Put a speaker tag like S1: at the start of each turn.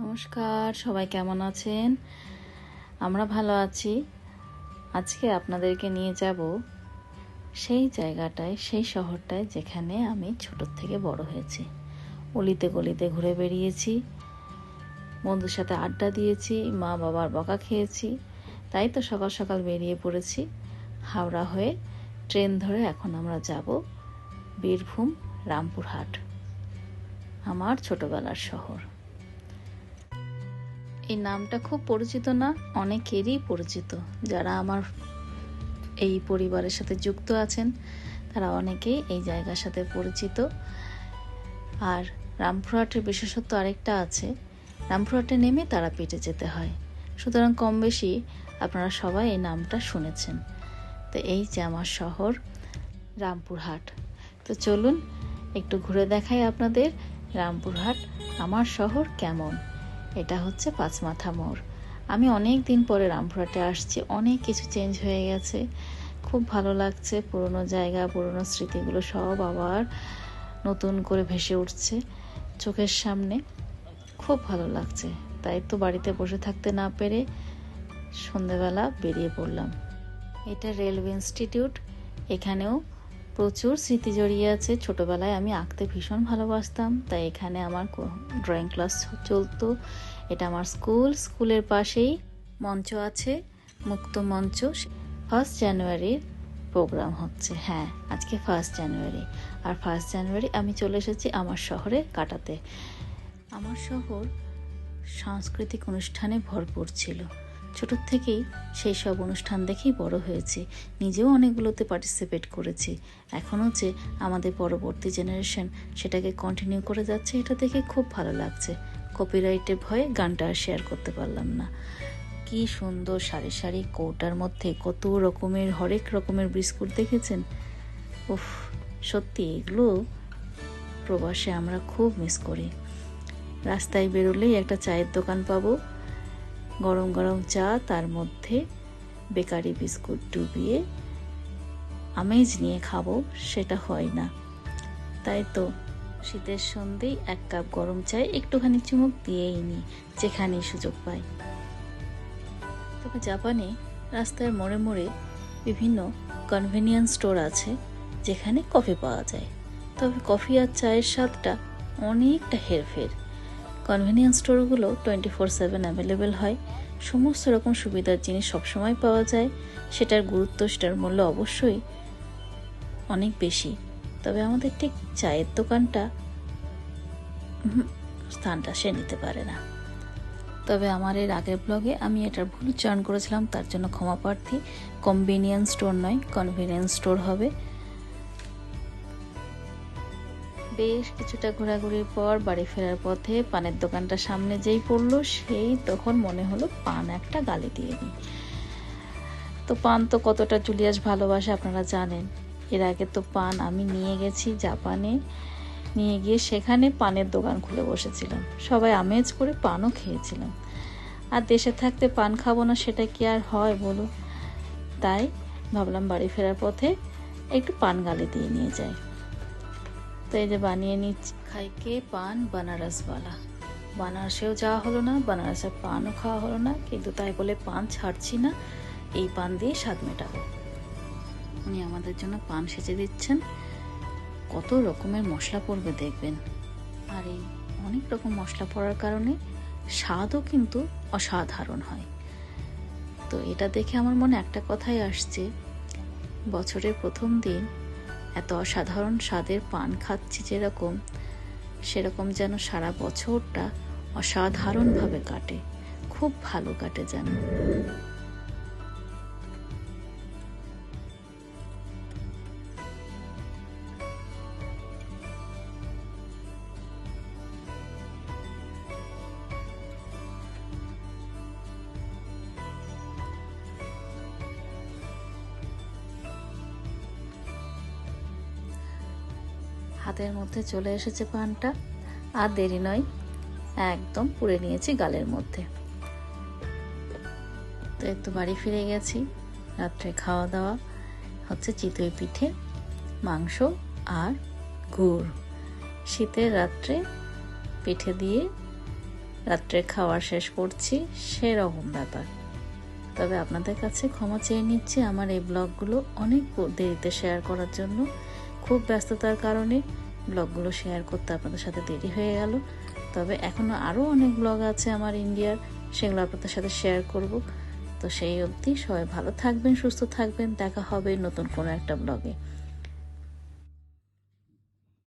S1: নমস্কার, সবাই কেমন আছেন? আমরা ভালো আছি। আজকে আপনাদেরকে নিয়ে যাব সেই জায়গাটায়, সেই শহরটায় যেখানে আমি ছোটোর থেকে বড় হয়েছি। অলিতে গলিতে ঘুরে বেরিয়েছি বন্ধুর সাথে আড্ডা দিয়েছি, মা বাবার বকা খেয়েছি, তাই তো সকাল সকাল বেরিয়ে পড়েছি। হাওড়া হয়ে ট্রেন ধরে এখন আমরা যাব বীরভূম রামপুরহাট, আমার ছোটবেলার শহর। এই নামটা খুব পরিচিত না, অনেকেরই পরিচিত। যারা আমার এই পরিবারের সাথে যুক্ত আছেন, তারা অনেকেই এই জায়গার সাথে পরিচিত। আর রামপুরহাটের বিশেষত্ব আরেকটা আছে, রামপুরহাটে নেমে তারাপীঠে যেতে হয়। সুতরাং কম বেশি আপনারা সবাই এই নামটা শুনেছেন। তো এই যে আমার শহর, রামপুরহাট। তো চলুন, একটু ঘুরে দেখাই আপনাদের রামপুরহাট, আমার শহর কেমন। এটা হচ্ছে পাঁচমাথা মোড়। আমি অনেক দিন পরে রামপুরহাটে আসছি, অনেক কিছু চেঞ্জ হয়ে গেছে। খুব ভালো লাগছে, পুরনো জায়গা, পুরনো স্মৃতিগুলো সব আবার নতুন করে ভেসে উঠছে চোখের সামনে। খুব ভালো লাগছে। তাই তো বাড়িতে বসে থাকতে না পেরে সন্ধেবেলা বেরিয়ে পড়লাম। এটা রেলওয়ে ইনস্টিটিউট, এখানেও প্রচুর স্মৃতি জড়িয়ে আছে। ছোটবেলায় আমি আঁকতে ভীষণ ভালোবাসতাম, তাই এখানে আমার ড্রয়িং ক্লাস চলতো। এটা আমার স্কুল, স্কুলের পাশেই মঞ্চ আছে, মুক্ত মঞ্চ। ফার্স্ট জানুয়ারির প্রোগ্রাম হচ্ছে হ্যাঁ আজকে ফার্স্ট জানুয়ারি আর ফার্স্ট জানুয়ারি আমি চলে এসেছি আমার শহরে কাটাতে। আমার শহর সাংস্কৃতিক অনুষ্ঠানে ভরপুর ছিল। ছোটোর থেকেই সেই সব অনুষ্ঠান দেখেই বড় হয়েছি। নিজেও অনেকগুলোতে পার্টিসিপেট করেছি। এখনও যে আমাদের পরবর্তী জেনারেশন সেটাকে কন্টিনিউ করে যাচ্ছে, এটা দেখে খুব ভালো লাগছে। কপিরাইটের ভয়ে গানটা আর শেয়ার করতে পারলাম না। কি সুন্দর সারি সারি কৌটার মধ্যে কত রকমের, হরেক রকমের বিস্কুট দেখেছেন? উফ, সত্যি এগুলো প্রবাসে আমরা খুব মিস করি। রাস্তায় বেরোলেই একটা চায়ের দোকান পাবো গরম গরম চা, তার মধ্যে বেকারি বিস্কুট ডুবিয়ে আমেজ নিয়ে খাব, সেটা হয় না। তাই তো শীতের সন্ধেই এক কাপ গরম চায় একটুখানি চুমুক দিয়েই নি, যেখানেই সুযোগ পাই। তবে জাপানে রাস্তার মোড়ে মোড়ে বিভিন্ন কনভেনিয়েন্স স্টোর আছে, যেখানে কফি পাওয়া যায়। তবে কফি আর চায়ের স্বাদটা অনেকটা হেরফের। কনভেনিয়েন্স স্টোরগুলো টোয়েন্টি ফোর সেভেন অ্যাভেলেবেল হয়। সমস্ত রকম সুবিধার জিনিস সবসময় পাওয়া যায়। সেটার গুরুত্ব, সেটার মূল্য অবশ্যই অনেক বেশি। তবে আমাদের ঠিক চায়ের দোকানটা স্থানটা সে নিতে পারে না। তবে আমার এর আগের ব্লগে আমি এটার ভুল উচ্চারণ করেছিলাম, তার জন্য ক্ষমা প্রার্থী। কনভিনিয়েন্স স্টোর নয়, কনভিনিয়েন্স স্টোর হবে। বেশ কিছুটা ঘোরাঘুরির পর বাড়ি ফেরার পথে পানের দোকানটা সামনে যেই পড়ল, সেই তখন মনে হলো পান একটা গালি দিয়ে নিই তো পান তো কতটা জুলিয়াস ভালোবাসে আপনারা জানেন। এর আগে তো পান আমি নিয়ে গেছি জাপানে। নিয়ে গিয়ে সেখানে পানের দোকান খুলে বসেছিলাম। সবাই আমেজ করে পানও খেয়েছিলাম। আর দেশে থাকতে পান খাব না সেটা কি আর হয় বলো তাই ভাবলাম বাড়ি ফেরার পথে একটু পান গালি দিয়ে নিয়ে যাই। তো এই যে বানিয়ে নিচ্ছি। খাইকে পান, বানারসওয়ালা। বানারসেও যাওয়া হলো না, বানারসের পানও খাওয়া হলো না, কিন্তু তাই বলে পান ছাড়ছি না, এই পান দিয়ে স্বাদ মেটাবো। উনি আমাদের জন্য পান সেচে দিচ্ছেন। কত রকমের মশলা পড়বে দেখবেন। আর এই অনেক রকম মশলা পড়ার কারণে স্বাদও কিন্তু অসাধারণ হয়। তো এটা দেখে আমার মনে একটা কথাই আসছে। বছরের প্রথম দিন এত অসাধারণ স্বাদের পান খাচ্ছি যেরকম, সেরকম যেন সারা বছরটা অসাধারণভাবে কাটে। খুব ভালো কাটে যেন। হাতের মধ্যে চলে এসেছে পানটা। আর দেরি নয়, একদম পুড়ে নিয়েছি গালের মধ্যে। তো একটু বাড়ি ফিরে গেছি। রাত্রে খাওয়া দাওয়া হচ্ছে চিতই পিঠে, মাংস আর গুড়। শীতের রাত্রে পিঠে দিয়ে রাত্রে খাওয়ার শেষ করছি, সেরকম ব্যাপার। তবে আপনাদের কাছে ক্ষমা চেয়ে নিচ্ছি, আমার এই ব্লগগুলো অনেক দেরিতে শেয়ার করার জন্য। খুব ব্যস্ততার কারণে ব্লগগুলো শেয়ার করতে আপনাদের সাথে দেরি হয়ে গেল। তবে এখনও আরও অনেক ব্লগ আছে আমার ইন্ডিয়ার, সেগুলো আপনাদের সাথে শেয়ার করব। তো সেই অবধি সবাই ভালো থাকবেন, সুস্থ থাকবেন। দেখা হবে নতুন কোনো একটা ব্লগে।